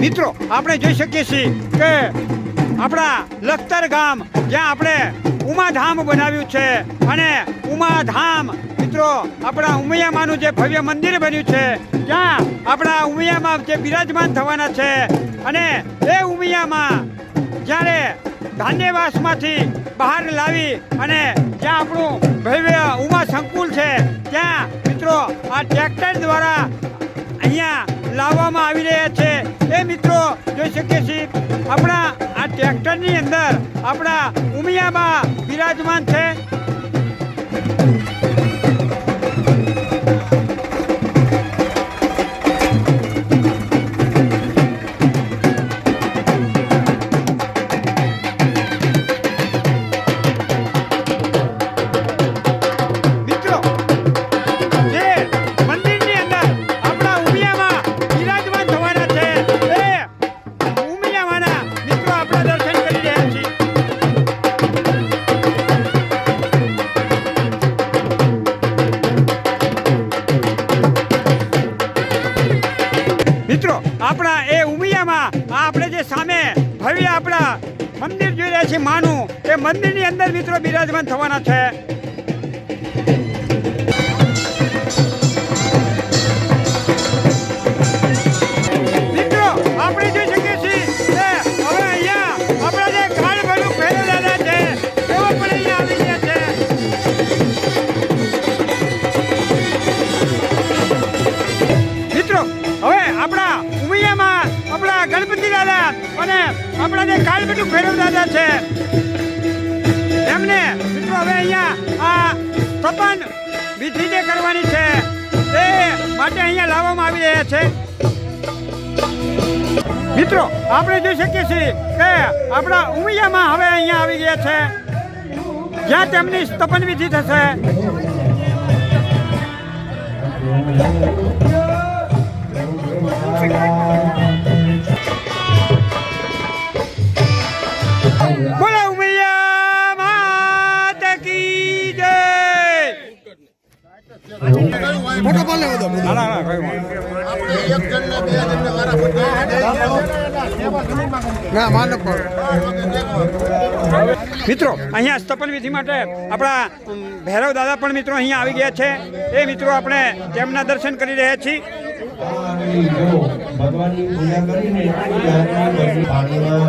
મિત્રો, આપણે જોઈ શકીએ છીએ કે આપણા લખતર ગામ જ્યાં આપણે ઉમાધામ બનાવ્યું છે. અને ઉમાધામ, મિત્રો, આપણા ઉમિયામાનું જે ભવ્ય મંદિર બન્યું છે, ત્યાં આપણા ઉમિયામાં જે બિરાજમાન થવાના છે. અને એ ઉમિયામાં જ્યારે ધાન્યવાસમાંથી બહાર લાવી અને જ્યાં આપણું ભવ્ય ઉમા સંકુલ છે, ત્યાં મિત્રો આ ટ્રેક્ટર દ્વારા અહીંયા લાવવામાં આવી રહ્યા છે. મિત્રો જોઈ શકીએ છીએ આપણા આ ટ્રેક્ટરની અંદર આપણા ઉમિયામાં બિરાજમાન છે. આપણા એ ઉમિયામાં આ આપણે જે સામે ભવ્ય આપણા મંદિર જોઈ રહ્યા છીએ માનું, એ મંદિરની અંદર મિત્રો બિરાજમાન થવાના છે. અને આપણા જે કાળ બધું ભૈરવ દાદા છે. એમને મિત્રો હવે અહીંયા આ તપન વિધિ જે કરવાની છે એ માટે અહીંયા લાવવામાં આવી રહ્યા છે. મિત્રો, આપણે જોઈ શકીએ છીએ કે આપણા ઉમિયામાં હવે અહીંયા આવી ગયા છે. જ્યાં તેમની તપન વિધિ થશે. બોલો ફોટો પાડ લેવો તો ના ના ના કઈ વાંધો ફોટો ના માન પણ મિત્રો અહીંયા સ્થપન વિધિ માટે આપણા ભૈરવ દાદા પણ મિત્રો અહીંયા આવી ગયા છે. એ મિત્રો આપણે તેમના દર્શન કરી રહ્યા છીએ. ભગવાનની પૂજા કરીને પાણીમાં